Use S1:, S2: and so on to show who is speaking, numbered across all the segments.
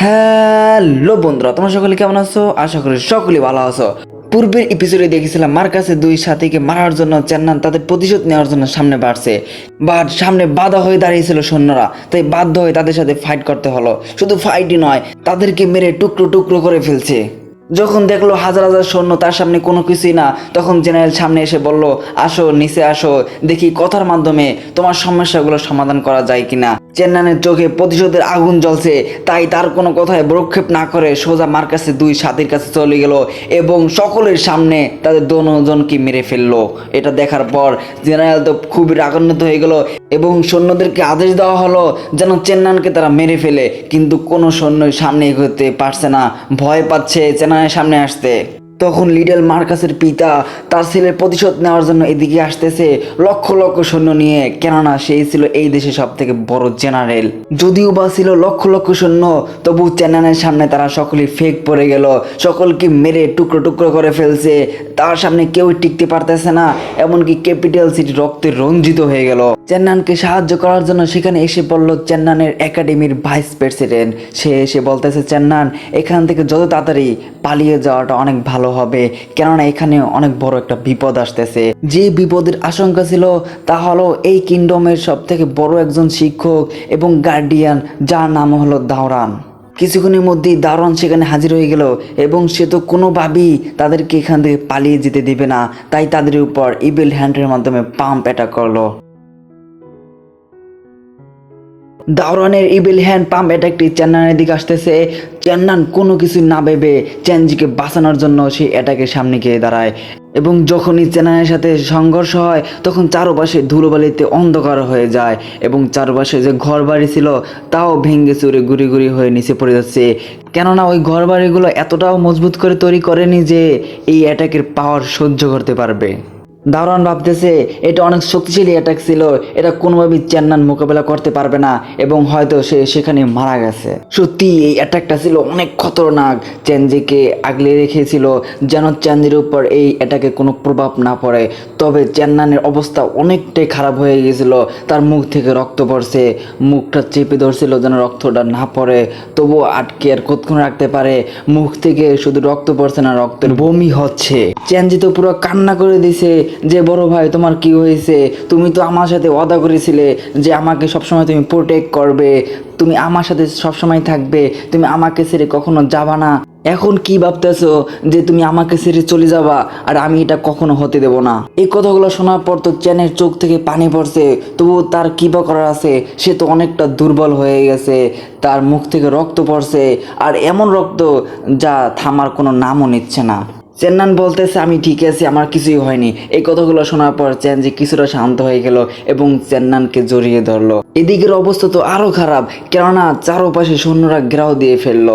S1: Hello বন্ধুরা, তোমরা সকলে কেমন আছো? আশা করি সকলে ভালো আছো। পূর্বের এপিসোডে দেখেছিলাম মার কাছে দুই সাথীকে মারার জন্য চেন্নান তাদের প্রতিশোধ নেওয়ার জন্য সামনে বাড়ছে। বাট সামনে বাধা হয়ে দাঁড়িয়েছিল সৈন্যরা, তাই বাধ্য হয়ে তাদের সাথে ফাইট করতে হলো। শুধু ফাইটই নয়, তাদেরকে মেরে টুকরো টুকরো করে ফেলছে। যখন দেখল হাজার হাজার সৈন্য তার সামনে কোনো কিছুই না, তখন জেনারেল সামনে এসে বলল, আসো, নিচে আসো, দেখি কথার মাধ্যমে তোমার সমস্যাগুলো সমাধান করা যায় কিনা। চেন্নানের চোখে প্রতিশোধের আগুন জ্বলছে, তাই তার কোনো কথায় প্রক্ষেপ না করে সোজা মার কাছে দুই সাথীর কাছে চলে গেল এবং সকলের সামনে তাদের দোনোজনকে মেরে ফেলল। এটা দেখার পর জেনারেল তো খুবই রাগান্বিত হয়ে গেল এবং সৈন্যদেরকে আদেশ দেওয়া হলো যেন চেন্নানকে তারা মেরে ফেলে, কিন্তু কোনো সৈন্যই সামনে এগোতে পারছে না। ভয় পাচ্ছে চেন্নানের সামনে আসতে। তখন লিডল মার্কাসের পিতা তার ছেলের প্রতিশোধ নেওয়ার জন্য এদিকে আসতেছে। লক্ষ লক্ষ সৈন্য নিয়ে। কেননা সেই ছিল এই দেশে সব থেকে বড় জেনারেল। যদিও বা ছিল লক্ষ লক্ষ সৈন্য, তবু চেন্নানের সামনে তারা সকলেই ফেক পড়ে গেল। সকলকে মেরে টুকরো টুকরো করে ফেলছে। তার সামনে কেউ টিকতে পারতেছে না, এমনকি ক্যাপিটাল সিটি রক্তে রঞ্জিত হয়ে গেল। চেন্নানকে সাহায্য করার জন্য সেখানে এসে পড়ল চেন্নানের একাডেমির ভাইস প্রেসিডেন্ট। সে এসে বলতেছে চেন্নান এখান থেকে যত তাড়াতাড়ি পালিয়ে যাওয়াটা অনেক ভালো হবে। কেননা এখানে অনেক বড় একটা বিপদ আসতেছে। যে বিপদের আশঙ্কা ছিল, তা হলো এই কিংডমের সব থেকে বড় একজন শিক্ষক এবং গার্ডিয়ান যার নাম হলো দাওরান। কিছুক্ষণের মধ্যেই দারোয়ান সেখানে হাজির হয়ে গেল এবং সে তো কোনোভাবেই তাদেরকে এখান থেকে পালিয়ে যেতে দিবে না। তাই তাদের উপর ইবেল হ্যান্ডের মাধ্যমে পাম্প অ্যাটাক করল। দাওরানের ইবেল হ্যান্ড পাম্প অ্যাটাকটি চেন্নানের দিকে আসতেছে। চেন্নান কোনো কিছু না ভেবে চেনজিকে বাঁচানোর জন্য সেই অ্যাটাকের সামনে গিয়ে দাঁড়ায়। এবং যখনই চেন্নানের সাথে সংঘর্ষ হয়, তখন চারপাশে ধুলোবালিতে অন্ধকার হয়ে যায় এবং চারপাশে যে ঘর বাড়ি ছিল, তাও ভেঙে চুরে গুড়ি গুড়ি হয়ে নিচে পড়ে যাচ্ছে। কেননা ওই ঘর বাড়িগুলো এতটাও মজবুত করে তৈরি করেনি যে এই অ্যাটাকের পাওয়ার সহ্য করতে পারবে। দারোয়ান ভাবতেছে, এটা অনেক শক্তিশালী অ্যাটাক ছিল, এটা কোনোভাবেই চেন্নান মোকাবেলা করতে পারবে না এবং হয়তো সে সেখানে মারা গেছে। সত্যি, এই অ্যাটাকটা ছিল অনেক খতরনাক। চেনজিকে আগলে রেখেছিল যেন চেনজির উপর এই অ্যাটাকে কোনো প্রভাব না পড়ে। তবে চেন্নানের অবস্থা অনেকটাই খারাপ হয়ে গেছিল। তার মুখ থেকে রক্ত পড়ছে, মুখটা চেপে ধরছিল যেন রক্তটা না পড়ে। তবুও আটকে আর কতক্ষণ রাখতে পারে? মুখ থেকে শুধু রক্ত পড়ছে না, রক্তের বমি হচ্ছে। চেনজি তো পুরো কান্না করে দিছে যে, বড় ভাই, তোমার কি হয়েছে? তুমি তো আমার সাথে ওয়াদা করেছিলে যে, আমাকে সবসময় তুমি প্রোটেক্ট করবে। তুমি আমার সাথে সবসময় থাকবে। তুমি আমাকে ছেড়ে কখনো যাবা না। এখন কি ভাবতেছো যে তুমি আমাকে ছেড়ে চলে যাবা? আর আমি এটা কখনো হতে দেব না। এই কথাগুলো শোনার পর তো চ্যানের চোখ থেকে পানি পড়ছে। তবু তার কি বা করার আছে, সে তো অনেকটা দুর্বল হয়ে গেছে। তার মুখ থেকে রক্ত পড়ছে, আর এমন রক্ত যা থামার কোনো নামও নিচ্ছে না। চেন্নান বলতেছে, আমি ঠিক আছি, আমার কিছুই হয়নি। এই কথাগুলো শোনার পর চ্যানজি কিছুটা শান্ত হয়ে গেল এবং চেন্নানকে জড়িয়ে ধরলো। এদিকের অবস্থা তো আরও খারাপ, কেননা চারপাশে সৈন্যরা ঘেরাও দিয়ে ফেলল।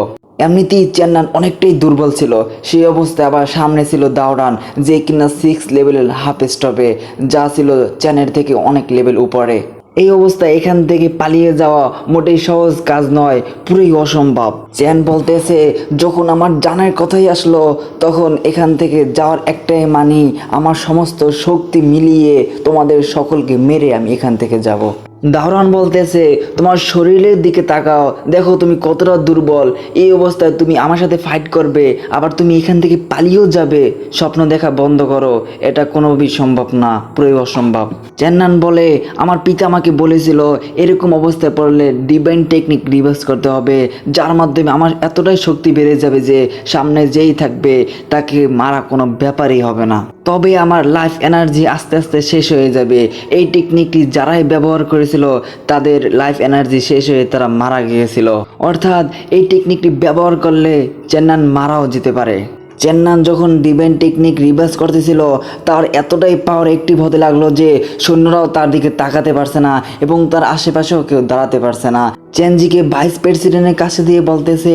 S1: এমনিতেই চেন্নান অনেকটাই দুর্বল ছিল। সেই অবস্থায় আবার সামনে ছিল দাওরান, যে কিনা সিক্স লেভেলের হাফ স্টপে যা ছিল চ্যানের থেকে অনেক লেভেল উপরে। এই অবস্থায় এখান থেকে পালিয়ে যাওয়া মোটেই সহজ কাজ নয়, পুরোই অসম্ভব। চ্যান বলতেছে, যখন আমার জানার কথাই আসলো, তখন এখান থেকে যাওয়ার একটাই মানি আমার সমস্ত শক্তি মিলিয়ে তোমাদের সকলকে মেরে আমি এখান থেকে যাব। দাহরান বলতেছে, তোমার শরীরের দিকে তাকাও। দেখো তুমি কতটা দুর্বল। এই অবস্থায় তুমি আমার সাথে ফাইট করবে, আবার তুমি এখান থেকে পালিয়েও যাবে। স্বপ্ন দেখা বন্ধ করো। এটা কোনোভাবেই সম্ভব না, পুরোই অসম্ভব। চেন্নান বলে, আমার পিতা আমাকে বলেছিল, এরকম অবস্থায় পড়লে ডিভাইন টেকনিক রিভার্স করতে হবে, যার মাধ্যমে আমার এতটাই শক্তি বেড়ে যাবে যে সামনে যেই থাকবে, তাকে মারা কোনো ব্যাপারই হবে না। তবে আমার লাইফ এনার্জি আস্তে আস্তে শেষ হয়ে যাবে। এই টেকনিকটি যারাই ব্যবহার করেছিল তাদের লাইফ এনার্জি শেষ হয়ে তারা মারা গিয়েছিল। অর্থাৎ এই টেকনিকটি ব্যবহার করলে চেন্নান মারাও যেতে পারে। চেন্নান যখন ডিভেন টেকনিক রিভার্স করতেছিল, তার এতটাই পাওয়ার অ্যাক্টিভ হতে লাগল যে সৈন্যরাও তার দিকে তাকাতে পারছে না এবং তার আশেপাশেও কেউ দাঁড়াতে পারছে না। চেনজিকে ভাইস প্রেসিডেন্টের কাছে দিয়ে বলতেছে,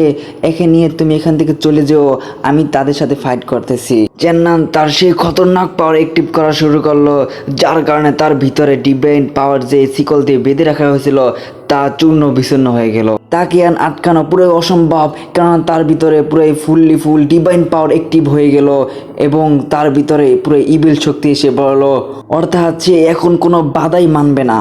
S1: একে নিয়ে তুমি এখান থেকে চলে যেও, আমি তাদের সাথে ফাইট করতেছি। চেন্নান তার সেই খতরনাক পাওয়ার অ্যাক্টিভ করা শুরু করল, যার কারণে তার ভিতরে ডিভেন্ট পাওয়ার যে শিকল দিয়ে বেঁধে রাখা হয়েছিল, তা চূর্ণ বিচূর্ণ হয়ে গেল। তাকে আর আটকানো পুরো অসম্ভব কারণ তার ভিতরে পুরো fully full divine power active হয়ে গেল এবং তার ভিতরে পুরো ইবিল শক্তি এসে পড়ল। অর্থাৎ সে এখন কোনো বাধাই মানবে না।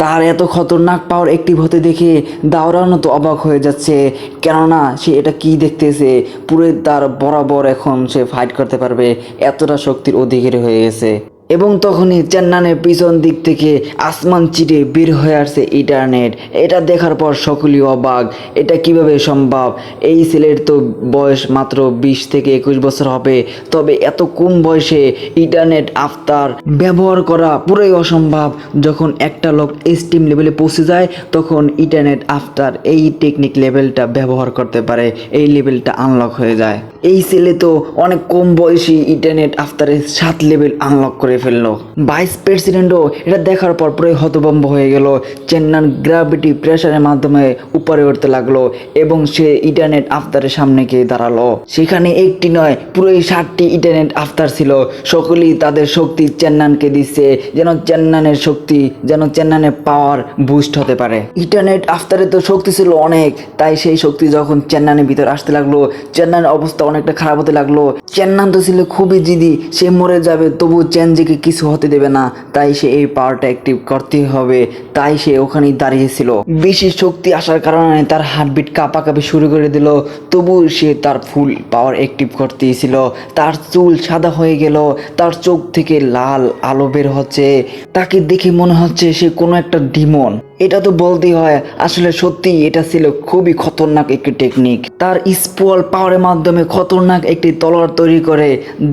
S1: তার এত খতরনাক পাওয়ার অ্যাক্টিভ হতে দেখে দাওরানো তো অবাক হয়ে যাচ্ছে। কেননা সে এটা কি দেখতেছে? পুরো তার বরাবর এখন সে ফাইট করতে পারবে। এতটা শক্তির অধিকারী হয়ে গেছে। এবং তখনই চেন্নানের পিছন দিক থেকে আসমান চিরে বের হয়ে আসছে ইন্টারনেট। এটা দেখার পর সকলেই অবাক, এটা কীভাবে সম্ভব? এই ছেলের তো বয়স মাত্র বিশ থেকে একুশ বছর হবে, তবে এত কম বয়সে ইন্টারনেট আফতার ব্যবহার করা পুরোই অসম্ভব। যখন একটা লোক স্টিম লেভেলে পৌঁছে যায়, তখন ইন্টারনেট আফতার এই টেকনিক লেভেলটা ব্যবহার করতে পারে, এই লেভেলটা আনলক হয়ে যায়। এই ছেলে তো অনেক কম বয়সী ইন্টারনেট আফতারের সাত লেভেল আনলক করে ফেলল। ভাইস প্রেসিডেন্টও এটা দেখার পর পুরোই হতভম্ব হয়ে গেল। চেন্নান গ্র্যাভিটি প্রেশারের মাধ্যমে উপরে উঠতে লাগল এবং সে ইন্টারনেট আফতারের সামনে গিয়ে দাঁড়াল। সেখানে একটি নয়, পুরোই ষাটটি ইন্টারনেট আফতার ছিল। সকলেই তাদের শক্তি চেন্নানকে দিচ্ছে, যেন চেন্নানের শক্তি, যেন চেন্নানের পাওয়ার বুস্ট হতে পারে। ইন্টারনেট আফতারে তো শক্তি ছিল অনেক, তাই সেই শক্তি যখন চেন্নানের ভিতর আসতে লাগল চেন্নানের অবস্থা অনেকটা খারাপ হতে লাগল। চেন্নান তো ছিল খুবই জিদি, সে মরে যাবে তবু চেনজিকে কিছু হতে দেবে না। তাই সে এই পাওয়ারটা অ্যাক্টিভ করতে হবে। তাই সে ওখানেই দাঁড়িয়েছিল বেশি শক্তি আসার কারণে তার হার্টবিট কাঁপাকাঁপি শুরু করে দিল। তবু সে তার ফুল পাওয়ার অ্যাক্টিভ করতেছিল তার চুল সাদা হয়ে গেল। তার চোখ থেকে লাল আলো বের হচ্ছে। তাকে দেখে মনে হচ্ছে সে কোনো একটা ডিমন এটা তো বলতেই হয়, আসলে সত্যি এটা ছিল খুবই খতরনাক একটি টেকনিক তার স্পল পাওয়ারের মাধ্যমে খতরনাক একটি তলোয়ার তৈরি করে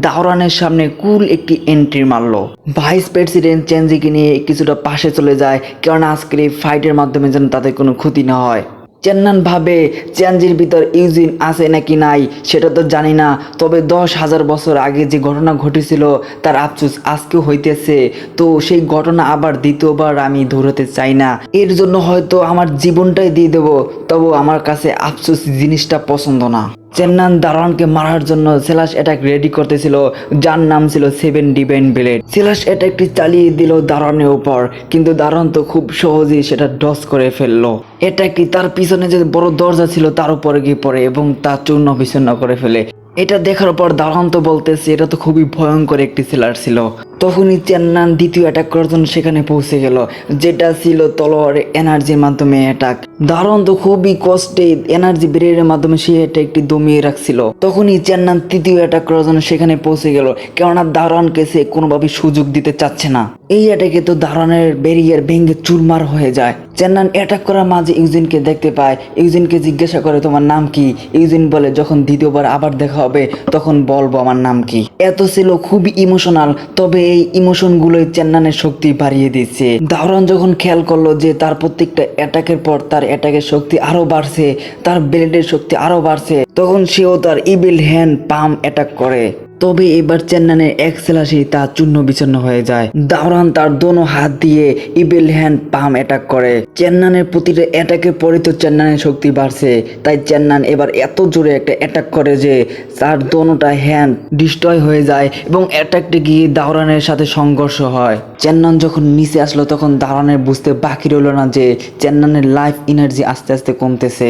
S1: দাওরানের সামনে কুল একটি এন্ট্রি মারল। ভাইস প্রেসিডেন্ট চেঞ্জিকে নিয়ে কিছুটা পাশে চলে যায়, কেননা আজকের এই ফাইটের মাধ্যমে যেন তাদের কোনো ক্ষতি না হয়। চেন্নান ভাবে চেঞ্জির ভিতর ইউজিন আছে নাকি নাই, সেটা তো জানি না। তবে দশ হাজার বছর আগে যে ঘটনা ঘটেছিল, তার আফসুস আজকেও হইতেছে। তো সেই ঘটনা আবার দ্বিতীয়বার আমি ধরতে চাই না। এর জন্য হয়তো আমার জীবনটাই দিয়ে দেবো, তবু আমার কাছে আফসুস জিনিসটা পছন্দ না। চেন্নান দারোয়ানকে মারার জন্য সেলাস অ্যাটাক রেডি করতেছিল, যার নাম ছিল সেভেন ডিভাইন ব্লেড। সেলাস অ্যাটাকটি চালিয়ে দিল দারোয়ানের উপর, কিন্তু দারোয়ান তো খুব সহজেই সেটা ডস করে ফেলল। অ্যাটাকটি তার পিছনে যে বড় দরজা ছিল, তার উপরে গিয়ে পড়ে এবং তা চূর্ণ বিচ্ছিন্ন করে ফেলে। এটা দেখার পর দারোয়ান বলতেছে, এটা তো খুবই ভয়ঙ্কর একটি সেলার ছিল। তখনই চেন্নান দ্বিতীয় অ্যাটাক করার জন্য সেখানে পৌঁছে গেল। যেটা ছিল তলোয়ারের এনার্জির মাধ্যমে অ্যাটাক দারুণ তো খুবই কষ্টে এনার্জি ব্রেডের মাধ্যমে সে এটা একটি দমিয়ে রাখছিল। তখনই চেন্নান তৃতীয় অ্যাটাক করার জন্য সেখানে পৌঁছে গেল। কেননা দারোয়ানকে সে কোনোভাবে সুযোগ দিতে চাচ্ছে না। এই অ্যাটাকে তো দারোয়ানের ব্যারিয়ার ভেঙে চুরমার হয়ে যায়। চেন্নান অ্যাটাক করার মাঝে ইউজিনকে দেখতে পায়। ইউজিনকে জিজ্ঞাসা করে, তোমার নাম কি? ইউজিন বলে, যখন দ্বিতীয়বার আবার দেখা হবে, তখন বলব আমার নাম কি। এত ছিল খুবই ইমোশনাল তবে এই ইমোশনগুলোই চেন্নানের শক্তি বাড়িয়ে দিচ্ছে দাহরান যখন খেয়াল করল যে তার প্রত্যেকটা অ্যাটাকের পর তার অ্যাটাকের শক্তি আরও বাড়ছে, তার ব্লেডের শক্তি আরও বাড়ছে, তখন সেও তার ইবিল হ্যান্ড পাম্প অ্যাটাক করে। তবে এবার চেন্নানের এক সেলাসি তা চূর্ণ বিচ্ছিন্ন হয়ে যায়। দাওরান তার দোনো হাত দিয়ে ইবেল হ্যান্ড পাম অ্যাটাক করে। চেন্নানের প্রতিটা অ্যাটাকের পরে তো চেন্নানের শক্তি বাড়ছে। তাই চেন্নান এবার এত জোরে একটা অ্যাটাক করে যে তার দোনোটা হ্যান্ড ডিস্ট্রয় হয়ে যায় এবং অ্যাটাকটি গিয়ে দাওরানের সাথে সংঘর্ষ হয়। চেন্নান যখন নিচে আসলো তখন দাওরানের বুঝতে বাকি রইল না যে চেন্নানের লাইফ এনার্জি আস্তে আস্তে কমতেছে।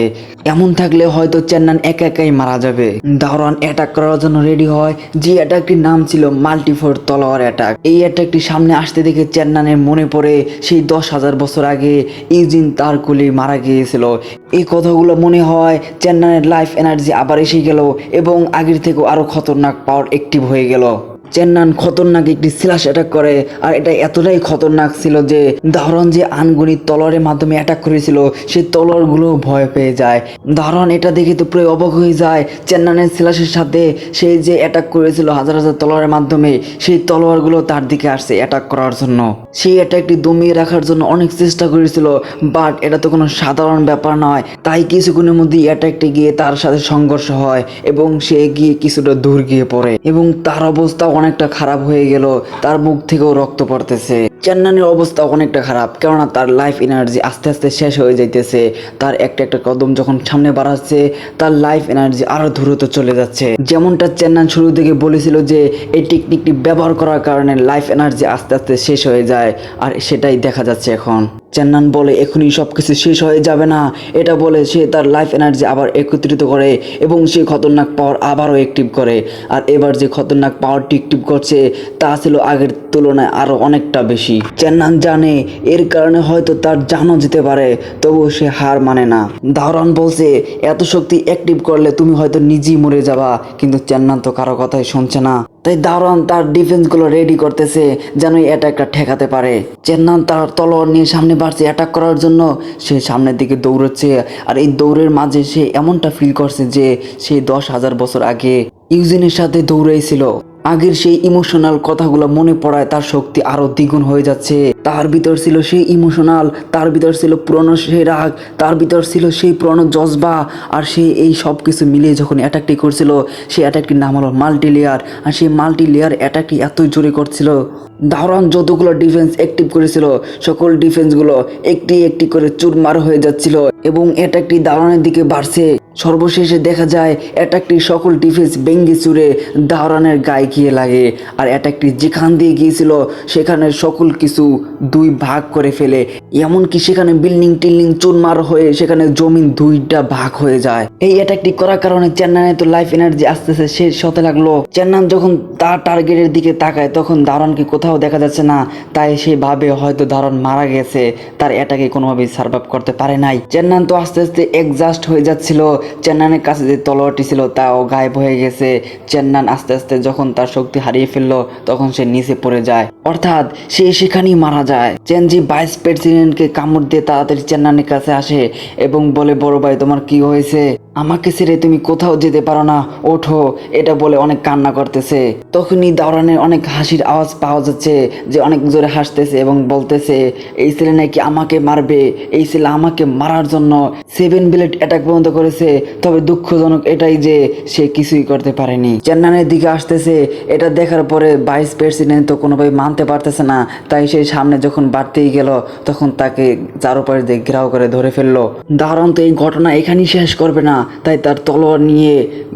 S1: এমন থাকলে হয়তো চেন্নান একা একাই মারা যাবে। দাওরান অ্যাটাক করার জন্য রেডি হয়। যে অ্যাটাকটির নাম ছিল মাল্টিফোর তলোয়ার অ্যাটাক এই অ্যাটাকটি সামনে আসতে দেখে চেন্নানের মনে পড়ে সেই দশ হাজার বছর আগে ইউজিন তার কুলি মারা গিয়েছিল। এই কথাগুলো মনে হয় চেন্নানের লাইফ এনার্জি আবার এসে গেল এবং আগের থেকেও আরও খতরনাক পাওয়ার অ্যাক্টিভ হয়ে গেল। চেন্নান খতরনাক একটি স্ল্যাশ অ্যাটাক করে, আর এটা এতটাই খতরনাক ছিল যে দাহরন যে আনগণিত তলোয়ারের মাধ্যমে অ্যাটাক করেছিল, সেই তলোয়ারগুলো ভয় পেয়ে যায়। দাহরন এটা দেখে তো পুরো অবাক হয়ে যায়। চেন্নানের স্ল্যাশের সাথে সেই যে অ্যাটাক করেছিল হাজার হাজার তলোয়ারের মাধ্যমে, সেই তলোয়ারগুলো তার দিকে আসছে অ্যাটাক করার জন্য। সেই অ্যাটাকটি দমিয়ে রাখার জন্য অনেক চেষ্টা করেছিল বাট এটা তো কোনো সাধারণ ব্যাপার নয়। তাই কিছুক্ষণের মধ্যেই অ্যাটাকটি গিয়ে তার সাথে সংঘর্ষ হয়, এবং সে গিয়ে কিছুটা দূর গিয়ে পড়ে। এবং তার অবস্থা অনেকটা খারাপ হয়ে গেল, তার মুখ থেকেও রক্ত পড়তেছে। চেন্নানের অবস্থা অনেকটা খারাপ, কেননা তার লাইফ এনার্জি আস্তে আস্তে শেষ হয়ে যাইতেছে। তার একটা একটা কদম যখন সামনে বাড়াচ্ছে, তার লাইফ এনার্জি আরও দ্রুত চলে যাচ্ছে। যেমনটা চেন্নান শুরু থেকে বলেছিল যে, এই টেকনিকটি ব্যবহার করার কারণে লাইফ এনার্জি আস্তে আস্তে শেষ হয়ে যায়, আর সেটাই দেখা যাচ্ছে এখন। চেন্নান বলে, এখনই সব কিছু শেষ হয়ে যাবে না। এটা বলে, সে তার লাইফ এনার্জি আবার একত্রিত করে, এবং সে খতরনাক পাওয়ার আবারও অ্যাক্টিভ করে। আর এবার যে খতরনাক পাওয়ারটি অ্যাক্টিভ করছে, তা ছিল আগের তুলনায় আরও অনেকটা বেশি। চেন্নান জানে, এর কারণে হয়তো তার জানও যেতে পারে, তবুও সে হার মানে না। দাওরান বলছে, এত শক্তি অ্যাক্টিভ করলে তুমি হয়তো নিজেই মরে যাবা, কিন্তু চেন্নান তো কারও কথাই শুনছে না। তাই দাওরান তার ডিফেন্সগুলো রেডি করতেছে, যেন অ্যাটাকটা ঠেকাতে পারে। চেন্নান তার তলোয়ার নিয়ে সামনে বাড়ছে অ্যাটাক করার জন্য। সে সামনের দিকে দৌড়চ্ছে, আর এই দৌড়ের মাঝে সে এমনটা ফিল করছে যে সে দশ হাজার বছর আগে ইউজিনের সাথে দৌড়াইছিল। আগের সেই ইমোশনাল কথাগুলো মনে পড়ায় তার শক্তি আরও দ্বিগুণ হয়ে যাচ্ছে। তার ভিতর ছিল সেই ইমোশনাল, তার ভিতর ছিল পুরনো সেই রাগ, তার ভিতর ছিল সেই পুরনো জজবা, আর সে এই সব কিছু মিলিয়ে যখন অ্যাটাকটি করছিল, সেই অ্যাটাকটির নাম হলো মাল্টি লেয়ার আর সেই মাল্টি লেয়ার অ্যাটাকটি এতই জোরে করছিল। দাওরান যতগুলো ডিফেন্স অ্যাক্টিভ করেছিল, সকল ডিফেন্সগুলো একটি একটি করে চুরমার হয়ে যাচ্ছিল, এবং অ্যাটাকটি দাওরানের দিকে বাড়ছে। সর্বশেষে দেখা যায় অ্যাটাকটি সকল ডিফেন্স বেঙ্গি চুরে দাওরানের গায়ে গিয়ে লাগে। আর অ্যাটাকটি যেখান দিয়ে গিয়েছিল সেখানে সকল কিছু দুই ভাগ করে ফেলে, এমনকি সেখানে বিল্ডিং টিল্ডিং চুরমার হয়ে সেখানে জমিন দুইটা ভাগ হয়ে যায়। এই অ্যাটাকটি করার কারণে চেন্নাইনে তো লাইফ এনার্জি আস্তে আস্তে শেষ হতে লাগল। চেন্নান যখন তার টার্গেটের দিকে তাকায়, তখন দারণকে কোথাও দেখা যাচ্ছে না, তাই সে ভাবে হয়তো দারণ মারা গেছে। তার অ্যাটাকে কোনোভাবেই সার্ভাইভ করতে পারে নাই। চেন্নান তো আস্তে আস্তে এক্সাস্ট হয়ে যাচ্ছিল। চেন্নানের কাছে যে তলোয়ারটি ছিল, তাও গায়েব হয়ে গেছে। চেন্নান আস্তে আস্তে যখন তার শক্তি হারিয়ে ফেলল, তখন সে নিচে পড়ে যায়। অর্থাৎ সে সেখানেই মারা যায়। চেনজি ভাইস প্রেসিডেন্টকে কামড় দিয়ে তাড়াতাড়ি চেন্নানির কাছে আসে এবং বলে, বড় ভাই, তোমার কি হয়েছে? আমাকে ছেড়ে তুমি কোথাও যেতে পারো না। ওঠো, এটা বলে অনেক কান্না করতেছে। তখনই দাওরানের অনেক হাসির আওয়াজ পাওয়া যাচ্ছে যে অনেক জোরে হাসতেছে এবং বলতেছে, এই ছেলে নাকি আমাকে মারবে। এই ছেলে আমাকে মারার জন্য সেভেন বিলেট অ্যাটাক পর্যন্ত করেছে। তবে দুঃখজনক এটাই যে সে কিছুই করতে পারেনি। চেন্নানের দিকে আসতেছে। এটা দেখার পরে ভাইস প্রেসিডেন্ট তো কোনোভাবে মানতে পারতেছে না। তাই সে সামনে যখন বাড়তেই গেল, তখন তাকে চারোপাশ দিয়ে ঘেরাও করে ধরে ফেলল। দারুণ তো এই ঘটনা এখানেই শেষ করবে না। তাই তার তলোয়ার নিয়ে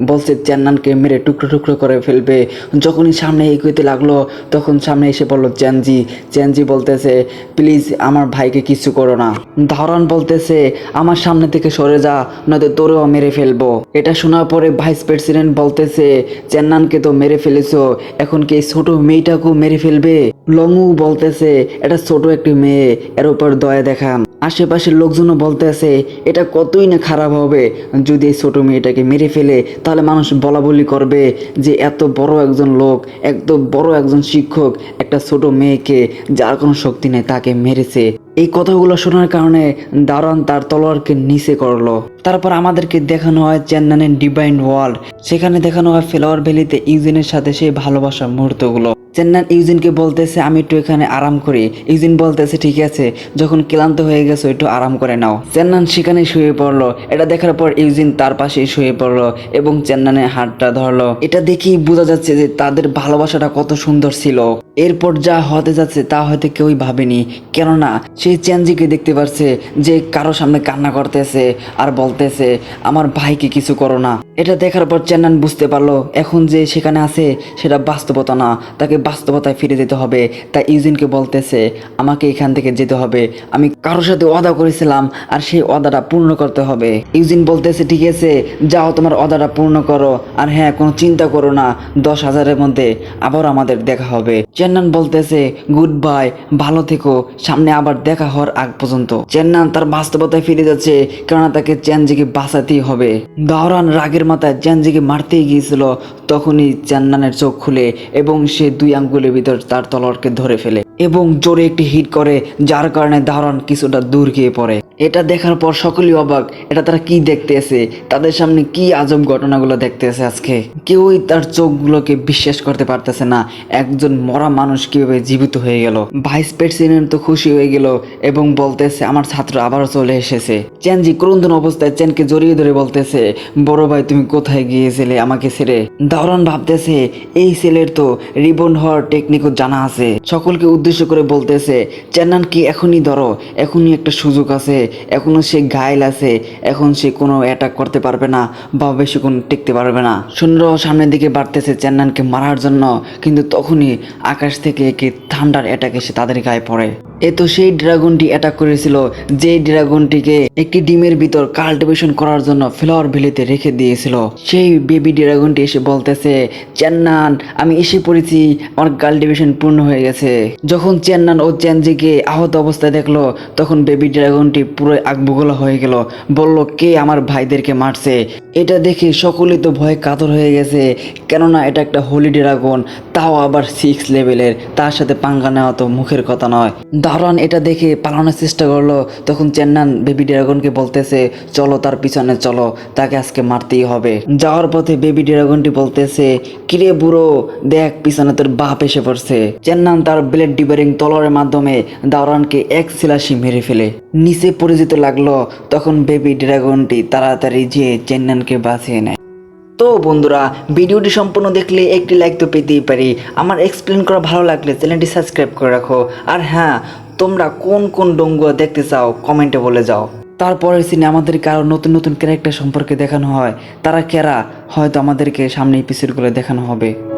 S1: বলছে, চেন্নানকে মেরে টুকরো টুকরো করে ফেলবে। যখনই সামনে এগোতে লাগল, তখন সামনে এসে পড়ল চ্যানজি চ্যানজি বলতেছে, প্লিজ, আমার ভাইকে কিছু করো না। ধারণ বলতেছে, আমার সামনে থেকে সরে যা, নয়তো তোরেও মেরে ফেলব। এটা শোনার পরে ভাইস প্রেসিডেন্ট বলতেছে, চেন্নানকে তো মেরে ফেলেছো, এখন কি ছোট মেয়েটাকেও মেরে ফেলবে? লংউ বলতেছে, এটা ছোট একটি মেয়ে, এর উপর দয়া দেখান। আশেপাশের লোকজনও বলতেছে, এটা কতই না খারাপ হবে, যদি এই ছোট মেয়েটাকে মেরে ফেলে, তাহলে মানুষ বলা বলি করবে যে এত বড় একজন লোক, এত বড় একজন শিক্ষক, একটা ছোট মেয়েকে যার কোনো শক্তি নেই তাকে মেরেছে। এই কথাগুলো শোনার কারণে দারোয়ান তার তলোয়ারকে নিচে করল। তারপর আমাদেরকে দেখানো হয় চেন্নানের ডিভাইন ওয়ার্ল্ড। সেখানে দেখানো হয় ফ্লাওয়ার ভ্যালিতে ইউজিনের সাথে সেই ভালোবাসার মুহূর্তগুলো। চেন্নান ইউজিনকে বলতেছে, আমি একটু এখানে আরাম করি। ইউজিন বলতেছে, ঠিক আছে, যখন ক্লান্ত হয়ে গেছো, একটু আরাম করে নাও। চেন্নান সেখানে শুয়ে পড়ল। এটা দেখার পর ইউজিন তার পাশেই শুয়ে পড়ল এবং চেন্নানের হাতটা ধরলো। এটা দেখেই বোঝা যাচ্ছে যে তাদের ভালোবাসাটা কত সুন্দর ছিল। এরপর যা হতে যাচ্ছে তা হয়তো কেউই ভাবেনি। কেননা সেই চেঞ্জিকে দেখতে পারছে যে কারও সামনে কান্না করতেছে আর বলতেছে, আমার ভাইকে কিছু করো না। এটা দেখার পর চেন্নান বুঝতে পারল, এখন যে সেখানে আছে সেটা বাস্তবতা না, তাকে বাস্তবতায় ফিরে যেতে হবে, তাই ইউজিনকে বলতেছে, আমাকে এখান থেকে যেতে হবে। আমি কারোর সাথে ওয়াদা করেছিলাম, আর সেই ওয়াদাটা পূর্ণ করতে হবে। ইউজিন বলতেছে, ঠিক আছে, যাও, তোমার ওয়াদাটা পূর্ণ করো। আর হ্যাঁ কোনো চিন্তা করো না, দশ হাজারের মধ্যে আবার আমাদের দেখা হবে। চেন্নান বলতেছে গুড বাই ভালো থেকো, সামনে আবার দেখা হওয়ার আগ পর্যন্ত। চেন্নান তার বাস্তবতায় ফিরে যাচ্ছে, কেননা তাকে চ্যানজিকে বাঁচাতেই হবে। দাওরান রাগের মাথায় চ্যানজিকে মারতে গিয়েছিল, তখনই চান্নানের চোখ খুলে এবং সে দুই আঙ্গুলের ভিতর তার তলোয়ারকে ধরে ফেলে। এবং জোরে একটি হিট করে, যার কারণে দারুণ কিছুটা দূর গিয়ে পড়ে। এটা দেখার পর সকলেই অবাক, এটা তারা কি দেখতেছে? তাদের সামনে কি আজব ঘটনাগুলো দেখতেছে আজকে? কেউই তার চোখগুলোকে বিশ্বাস করতে পারতেছে না, একজন মরা মানুষ কীভাবে জীবিত হয়ে গেল। ভাইস প্রেসিডেন্ট তো খুশি হয়ে গেল এবং বলতেছে, আমার ছাত্র আবারও চলে এসেছে। চেনজি ক্রন্দন অবস্থায় চেনকে জড়িয়ে ধরে বলতেছে, বড় ভাই, তুমি কোথায় গিয়েছিলে আমাকে ছেড়ে? দাওরান ভাবতেছে, এই ছেলের তো রিবন হওয়ার টেকনিকও জানা আছে। সকলকে উদ্দেশ্য করে বলতেছে, চেন্নান কি এখনই ধরো? এখনই একটা সুযোগ আছে। এখনও সে ঘায়ল আছে। এখন সে কোনো অ্যাটাক করতে পারবে না বা বেশি কোনো টিকতে পারবে না। সুন্দর সামনের দিকে বাড়তেছে চেন্নানকে মারার জন্য, কিন্তু তখনই আকাশ থেকে একটি থান্ডার অ্যাটাক এসে তাদের গায়ে পড়ে। এ তো সেই ড্রাগনটি অ্যাটাক করেছিল যে ড্রাগনটিকে একটি ডিমের ভিতর কাল্টিভেশন করার জন্য ফ্লাওয়ার ভ্যালিতে রেখে দিয়েছিল। সেই বেবি ড্রাগনটি এসে বলতেছে, চেন্নান, আমি এসে পড়েছি, আমার কাল্টিভেশন পূর্ণ হয়ে গেছে। যখন চেন্নান ও চেনজিকে আহত অবস্থায় দেখল, তখন বেবি ড্রাগনটি পুরো আগবুগলা হয়ে গেল। বলল, কে আমার ভাইদেরকে মারছে? এটা দেখে সকলে তো ভয়ে কাতর হয়ে গেছে, কেননা এটা একটা হোলি ড্রাগন তাও আবার সিক্স লেভেলের তার সাথে পাঙ্গা নেওয়া তো মুখের কথা নয়। দারোয়ান এটা দেখে পালানোর চেষ্টা করল। তখন চেন্নান বেবি ড্রাগনকে বলতেছে, চলো তার পিছনে চলো, তাকে আজকে মারতেই হবে। যাওয়ার পথে বেবি ড্রাগনটি বলতেছে, কিরে বুড়ো, দেখ পিছনে তোর বাপ এসে পড়ছে। চেন্নান তার ব্লেড ডিবারিং তলোয়ারের মাধ্যমে দাওরানকে এক সিলাসি মেরে ফেলে। নিচে পড়ে যেতে লাগল, তখন বেবি ড্রাগনটি তাড়াতাড়ি যেয়ে চেন্নানকে বাঁচিয়ে নেয়। তো বন্ধুরা, ভিডিওটি সম্পূর্ণ দেখলে একটি লাইক তো পেতেই পারি। আমার এক্সপ্লেন করা ভালো লাগলে চ্যানেলটি সাবস্ক্রাইব করে রাখো। আর হ্যাঁ তোমরা কোন কোন ডোঙ্গুয়া দেখতে চাও কমেন্টে বলে যাও। তারপরের সিনে আমাদেরকে আরও নতুন নতুন ক্যারেক্টার সম্পর্কে দেখানো হয়। তারা কেরা? হয়তো আমাদেরকে সামনে এপিসোডগুলো দেখানো হবে।